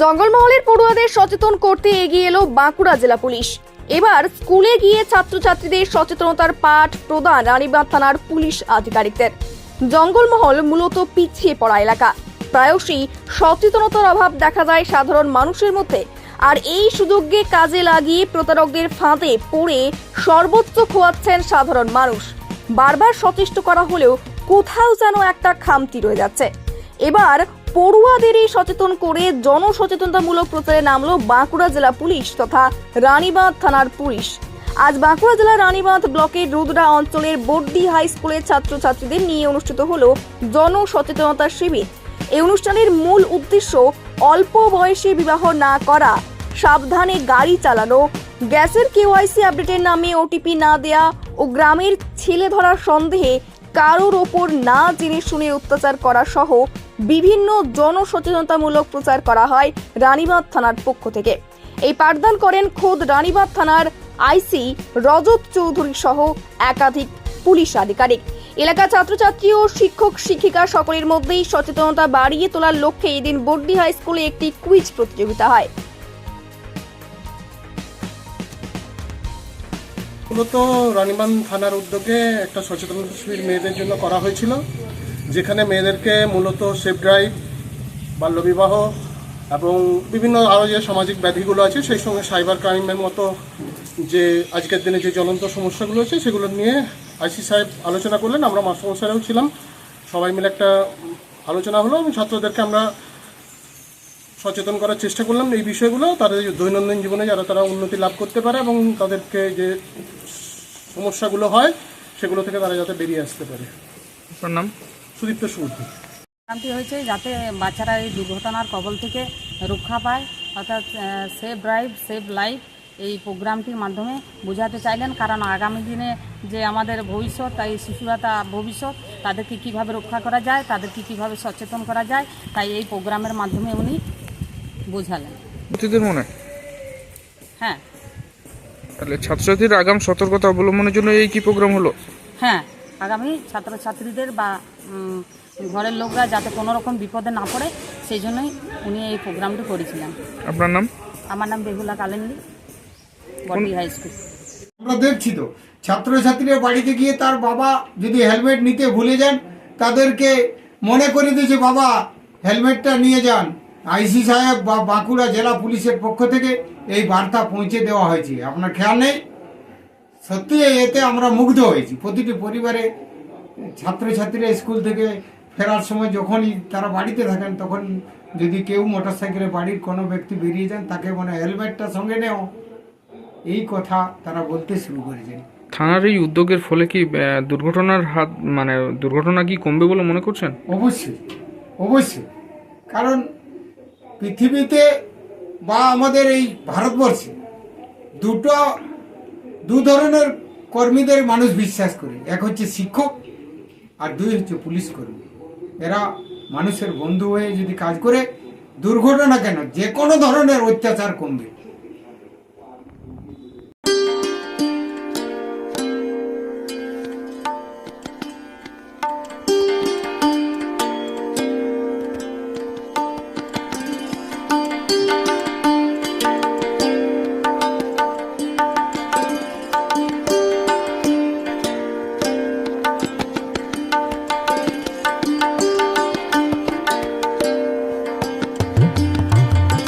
জঙ্গলমহলের পড়ুয়াদের সচেতন করতে এগিয়ে এলো বাঁকুড়া জেলা পুলিশ। এবার স্কুলে গিয়ে ছাত্রছাত্রীদের সচেতনতার পাঠ প্রদান রানীবাঁধ থানার পুলিশ আধিকারিকদের। জঙ্গলমহল মূলত পিছিয়ে পড়া এলাকা। প্রায়শই সচেতনতার অভাব দেখা যায় সাধারণ মানুষের মধ্যে। আর এই সুযোগকে কাজে লাগিয়ে প্রতারকদের ফাঁদে পড়ে সর্বোচ্চ খোয়াচ্ছেন সাধারণ মানুষ। বারবার সচেষ্ট করা হলেও কোথাও যেন একটা খামতি রয়ে যাচ্ছে। এবার পড়ুয়াদেরই সচেতন করে জনসচেতনতামূলক প্রচারে নামলো বাঁকুড়া জেলা পুলিশ তথা রানীবাঁধ থানার পুলিশ। আজ বাঁকুড়া জেলার রানীবাঁধ ব্লকের রুদ্রা অঞ্চলের বর্দি হাই স্কুলের ছাত্রছাত্রীদের নিয়ে অনুষ্ঠিত হল জনসচেতনতা শিবির। এই অনুষ্ঠানের মূল উদ্দেশ্য অল্প বয়সে বিবাহ না করা, সাবধানে গাড়ি চালানো, গ্যাসের কেওয়াইসি আপডেটের নামে ওটিপি না দেয়া ও গ্রামের ছেলে ধরার সন্দেহে কারোর ওপর না জেনে শুনে অত্যাচার করা সহ বিভিন্ন জনসচেতনতামূলক প্রচার করা হয় রানীবাঁধ থানার পক্ষ থেকে। এই পাঠদান করেন খোদ রানীবাঁধ থানার আইসি রজত চৌধুরী সহ একাধিক পুলিশ আধিকারিক। এলাকার ছাত্রছাত্রী ও শিক্ষক, শিক্ষিকা সকলের মধ্যেই সচেতনতা বাড়িয়ে তোলার লক্ষ্যে এদিন বর্দি হাই স্কুলে একটি কুইজ প্রতিযোগিতা হয়। মূলত রানীবান থানার উদ্যোগে একটা সচেতনতা শিবির মেয়েদের জন্য করা হয়েছিল। যেখানে মেয়েদেরকে মূলত সেফ ড্রাইভ, বাল্যবিবাহ এবং বিভিন্ন আরও যে সামাজিক ব্যাধিগুলো আছে, সেই সঙ্গে সাইবার ক্রাইমের মতো যে আজকের দিনে যে জ্বলন্ত সমস্যাগুলো আছে, সেগুলো নিয়ে আইসি সাহেব আলোচনা করলেন। আমরা মাস্টারমশাইরাও ছিলাম। সবাই মিলে একটা আলোচনা হলো এবং ছাত্রদেরকে আমরা সচেতন করার চেষ্টা করলাম এই বিষয়গুলো। তাদের দৈনন্দিন জীবনে যারা তারা উন্নতি লাভ করতে পারে এবং তাদেরকে যে সমস্যাগুলো হয়, সেগুলো থেকে তারা যাতে বেরিয়ে আসতে পারে। নাম? সুদীপ্ত সুবুদ্ধি শান্তি হয়েছে যাতে বাচ্চারা এই দুর্ঘটনার কবল থেকে রক্ষা পায়। অর্থাৎ সেভ ড্রাইভ সেভ লাইফ এই প্রোগ্রামটির মাধ্যমে বোঝাতে চাইলেন কারণ আগামী দিনে যে আমাদের ভবিষ্যৎ এই শিশুরা তা ভবিষ্যৎ তাদেরকে কীভাবে রক্ষা করা যায় তাদেরকে কীভাবে সচেতন করা যায় তাই এই প্রোগ্রামের মাধ্যমে উনি বোঝালেন। মনে? হ্যাঁ। তাহলে ছাত্রছাত্রীর আগাম সতর্কতা অবলম্বনের জন্য এই কি প্রোগ্রাম হলো? হ্যাঁ। আগামী ছাত্রছাত্রীদের বা ঘরের লোকরা যাতে কোনো রকম বিপদে না পড়ে সেই জন্যই উনি এই প্রোগ্রামটি করেছিলেন। আপনার নাম? আমার নাম বেহুলা কালেন্দি বডি হাই স্কুল। আমরা দেখছি তো ছাত্রছাত্রীরা বাড়িতে গিয়ে তার বাবা যদি হেলমেট নিতে ভুলে যান তাদেরকে মনে করে দিয়েছে বাবা হেলমেটটা নিয়ে যান। আইসি সাহেব বা বাঁকুড়া জেলা পুলিশের পক্ষ থেকে এই বার্তা পৌঁছে দেওয়া হয়েছে। আপনার খেয়াল নেই? সত্যি এতে আমরা মুগ্ধ হয়েছি। প্রতিটি পরিবারে ছাত্রছাত্রীরা স্কুল থেকে ফেরার সময় যখনই তারা বাড়িতে থাকেন তখন যদি কেউ মোটর সাইকেলে বাড়ির কোনো ব্যক্তি বেরিয়ে যান তাকে মানে হেলমেটটা সঙ্গে নেও। এই কথা তারা বলতে শুরু করেছেন। থানার এই উদ্যোগের ফলে কি দুর্ঘটনার হাত মানে দুর্ঘটনা কি কমবে বলে মনে করছেন? অবশ্যই অবশ্যই। কারণ পৃথিবীতে বা আমাদের এই ভারতবর্ষে দুটো দু ধরনের কর্মীদের মানুষ বিশ্বাস করে। এক হচ্ছে শিক্ষক আর দুই হচ্ছে পুলিশ কর্মী। এরা মানুষের বন্ধু হয়ে যদি কাজ করে, দুর্ঘটনা কেন? যে কোনো ধরনের অত্যাচার কমবে।